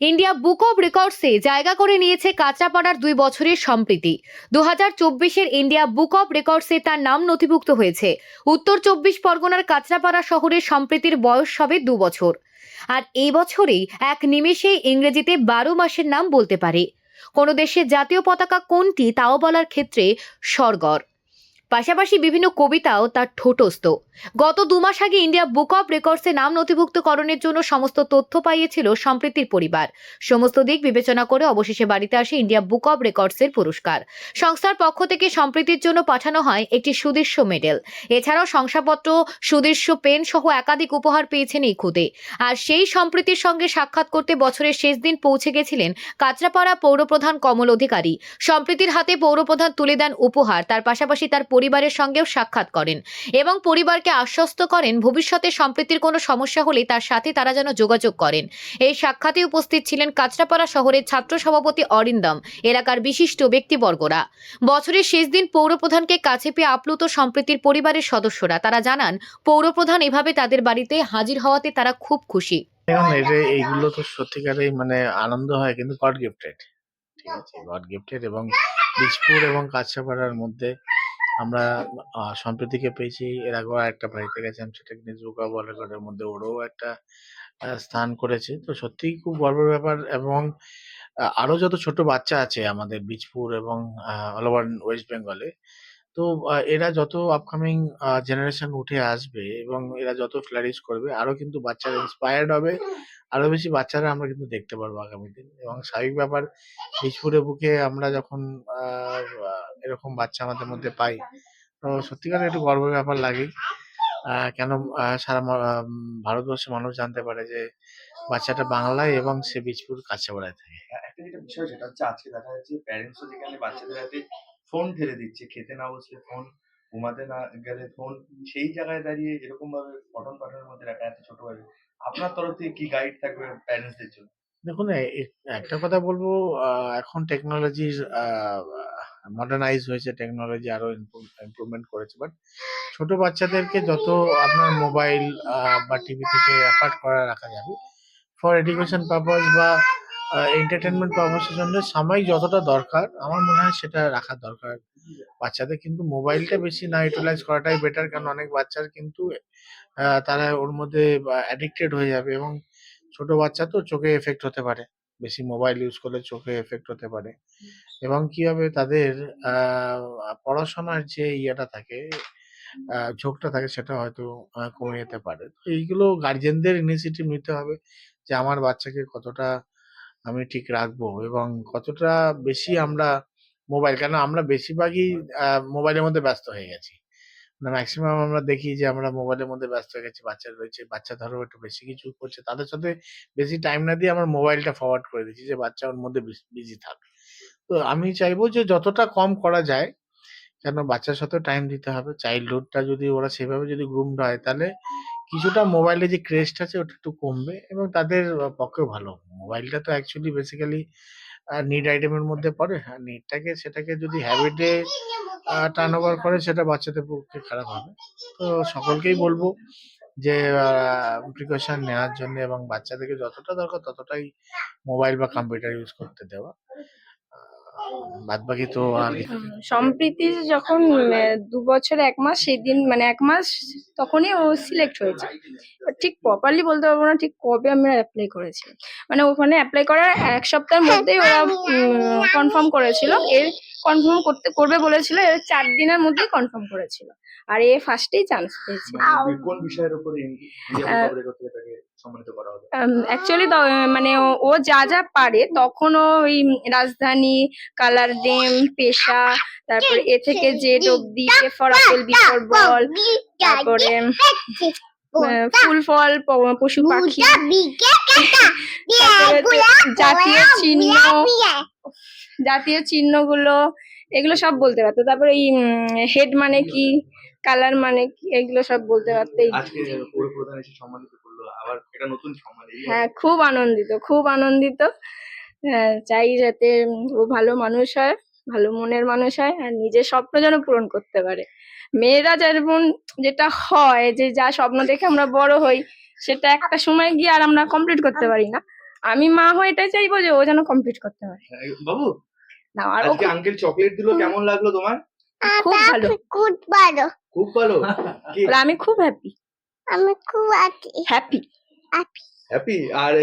India book of রেকর্ডসে জায়গা করে নিয়েছে কাঁচরাপাড়ার দুই বছরের সম্প্রীতি। দু হাজার চব্বিশের ইন্ডিয়া বুক অব রেকর্ডসে তার নাম নথিভুক্ত হয়েছে। উত্তর চব্বিশ পরগনার কাঁচরাপাড়া শহরের সম্প্রীতির বয়স হবে দু বছর। আর এই বছরেই এক নিমেষে ইংরেজিতে বারো মাসের নাম বলতে পারে। কোনো দেশের জাতীয় পতাকা কোনটি তাও বলার ক্ষেত্রে স্বর্গর পাশাপাশি বিভিন্ন কবিতাও তার ঠোঁটস্থ। গত দু মাস আগে ইন্ডিয়া বুক অফ রেকর্ডসে নাম নথিভুক্তকরণের জন্য সমস্ত তথ্য পাইয়েছিল সম্প্রীতির পরিবার। সমস্ত দিক বিবেচনা করে অবশেষে বাড়িতে আসে ইন্ডিয়া বুক অফ রেকর্ডসের পুরস্কার। সংস্থার পক্ষ থেকে সম্প্রীতির জন্য পাঠানো হয় একটি সুদৃশ্য মেডেল। এছাড়াও শংসাপত্র সুদৃশ্য পেন সহ একাধিক উপহার পেয়েছেন এই খুদে। আর সেই সম্প্রীতির সঙ্গে সাক্ষাৎ করতে বছরের শেষ দিন পৌঁছে গেছিলেন কাঁচরাপাড়া পৌরপ্রধান কমল অধিকারী। সম্প্রীতির হাতে পৌরপ্রধান তুলে দেন উপহার, তার পাশাপাশি তার পরিবারের সঙ্গেও সাক্ষাৎ করেন এবং পরিবারকে আশ্বস্ত করেন ভবিষ্যতে সম্প্রীতির কোনো সমস্যা হলে তার সাথে তারা যেন যোগাযোগ করেন। এই সাক্ষাতে উপস্থিত ছিলেন কাঁচরাপাড়া শহরের ছাত্র সভাপতি অরিন্দম এলাকার বিশিষ্ট ব্যক্তিবর্গরা। বছরের শেষ দিন পৌরপ্রধানকে কাছে পেয়ে আপ্লুত সম্প্রীতির পরিবারের সদস্যরা তারা জানান পৌরপ্রধান এভাবে তাদের বাড়িতে হাজির হওয়াতে তারা খুব খুশি। এটা এইগুলো তো সত্যিকারেই মানে আনন্দ হয় কিন্তু গড গিফটেড ঠিক আছে? গড গিফটেড এবং বীজপুর এবং কাছাপাড়ার মধ্যে আমরা সম্প্রীতিকে পেয়েছি। এর আগেও একটা বাড়িতে গেছিলাম সেটা কিন্তু জুকা বলগড়ের মধ্যে ওরও একটা স্থান করেছে। তো সত্যিই খুব গর্বের ব্যাপার এবং আহ, আরও যত ছোট বাচ্চা আছে আমাদের বীজপুর এবং অল ওভার ওয়েস্ট বেঙ্গলে তো এরা যত আপকামিং জেনারেশন উঠে আসবে এবং এরা যত ফ্লারিশ করবে আরও কিন্তু বাচ্চারা ইন্সপায়ার্ড হবে। আরও বেশি বাচ্চারা আমরা কিন্তু দেখতে পারব আগামী দিন। এবং স্বাভাবিক ব্যাপার বীজপুরের বুকে আমরা যখন আহ, এরকম বাচ্চা আমাদের মধ্যে পাই। তো সত্যিকার একটু গর্বের ব্যাপার লাগে। কেন সারা ভারতবর্ষের মানুষ জানতে পারে যে বাচ্চাটা বাংলায় এবং সে বীজপুর কাছে বেড়ায় থাকে। একটা যেটা বিষয় সেটা হচ্ছে আজকে দেখা যাচ্ছে প্যারেন্টসও যেখানে বাচ্চাদের হাতে ফোন ঠেলে দিচ্ছে খেতে না বসলে ফোন ঘুমাতে না গেলে ফোন সেই জায়গায় দাঁড়িয়ে এরকম ভাবে পঠন পাঠনের মধ্যে রাখা এত ছোট ভাবে আপনার তরফ থেকে কি গাইড থাকবে প্যারেন্টসদের জন্য? দেখুন একটা কথা বলব আহ, এখন টেকনোলজির মডার্নাইজ হয়েছে টেকনোলজি আরও ইমপ্রুভমেন্ট করেছে। বাট ছোট বাচ্চাদেরকে যত আপনার মোবাইল বা টিভি থেকে অ্যাপার্ট করা রাখা যাবে ফর এডুকেশন পারপাস বা এন্টারটেনমেন্ট পারপাসের জন্য সাময়িক যতটা দরকার, আমার মনে হয় সেটা রাখা দরকার। বাচ্চাদের কিন্তু মোবাইলটা বেশি না ইউটিলাইজ করাটাই বেটার কারণ অনেক বাচ্চার কিন্তু তারা ওর মধ্যে অ্যাডিক্টেড হয়ে যাবে এবং ছোট বাচ্চা তো চোখে এফেক্ট হতে পারে। বেশি মোবাইল ইউজ করলে চোখে এফেক্ট হতে পারে। এবং কি হবে তাদের পড়াশোনার যে ইয়েটা থাকে ঝোঁকটা থাকে সেটা হয়তো কমে যেতে পারে। তো এইগুলো গার্জেনদের ইনিশিয়েটিভ নিতে হবে যে আমার বাচ্চাকে কতটা আমি ঠিক রাখব এবং কতটা বেশি আমরা মোবাইল কেন আমরা বেশিরভাগই মোবাইলের মধ্যে ব্যস্ত হয়ে গেছি। না ম্যাক্সিমাম আমরা দেখি যে, আমরা মোবাইলের মধ্যে ব্যস্ত হয়ে গেছি, বাচ্চা রয়েছে, বাচ্চা ধরো একটু বেশি কিছু করছে, তাদের সাথে বেশি টাইম না দিয়ে আমরা মোবাইলটা ফরওয়ার্ড করে দিচ্ছি যে, বাচ্চা ওর মধ্যে বিজি থাক। তো আমি চাইব যে, যতটা কম করা যায়, কেন বাচ্চার সাথে টাইম দিতে হবে। চাইল্ডহুডটা যদি ওরা সেভাবে যদি গ্রুমড হয়, তাহলে কিছুটা মোবাইলে যে ক্রেজট আছে, ওটা একটু কমবে এবং তাদের পক্ষে ভালো। মোবাইলটা তো অ্যাকচুয়ালি বেসিক্যালি নিড আইটেমের মধ্যে পড়ে হ্যাঁ নিডটাকে সেটাকে যদি হ্যাবিটে টার্ন ওভার করে, সেটা বাচ্চাদের পক্ষে খারাপ হবে। তো সকলকেই বলব যে প্রিকশন নেওয়ার জন্য এবং বাচ্চাদেরকে যতটা দরকার ততটাই মোবাইল বা কম্পিউটার ইউজ করতে দেওয়া। বাদ বাকি তো আর সম্প্রীতি যখন দু বছর এক মাস সেই দিন মানে এক মাস তখনই ও সিলেক্ট হয়েছে। এবার ঠিক প্রপারলি বলতে পারব না ঠিক কবে আমরা অ্যাপ্লাই করেছি। মানে ওখানে অ্যাপ্লাই করার এক সপ্তাহের মধ্যেই ওরা কনফার্ম করেছিল। এর কনফার্ম করতে করবে বলেছিল এর চার দিনের মধ্যেই কনফার্ম করেছিল। আর এ ফার্স্টেই চান্স পেয়েছে। মানে কোন বিষয়ের উপরে সম্মানিত করা হবে। অ্যাকচুয়ালি মানে ও- যা যা পারে তখন ওই রাজধানী কালার ডেম পেশা তারপরে এ থেকে জেড অব্দি A for apple B for ball তারপরে ফুল ফল পশু পাখি জাতীয় চিহ্ন জাতীয় চিহ্নগুলো এগুলো সব বলতে পারতো। তারপরে এই হেড মানে কি কালার মানে কি এগুলো সব বলতে পারতো। আজকে পৌর প্রধান এসে সম্মানিত এটা নতুন সম্মান হ্যাঁ খুব আনন্দিত খুব আনন্দিত। হ্যাঁ, চাই যাতে ও ভালো মানুষ হয় ভালো মনের মানুষ হয় আর নিজের স্বপ্ন যেন পূরণ করতে পারে। মেয়েরা যেমন যেটা হয় যে যা স্বপ্ন দেখে আমরা বড় হই সেটা একটা সময় গিয়ে আর আমরা কমপ্লিট করতে পারি না। আমি মা হয়ে এটাই চাইব যে ও যেন কমপ্লিট করতে পারে। বাবু না আর আজকে আঙ্কেল চকলেট দিলো কেমন লাগল তোমার? খুব ভালো। খুব ভালো। খুব ভালো? আমি খুব হ্যাপি আমি খুব হ্যাপি হ্যাপি আর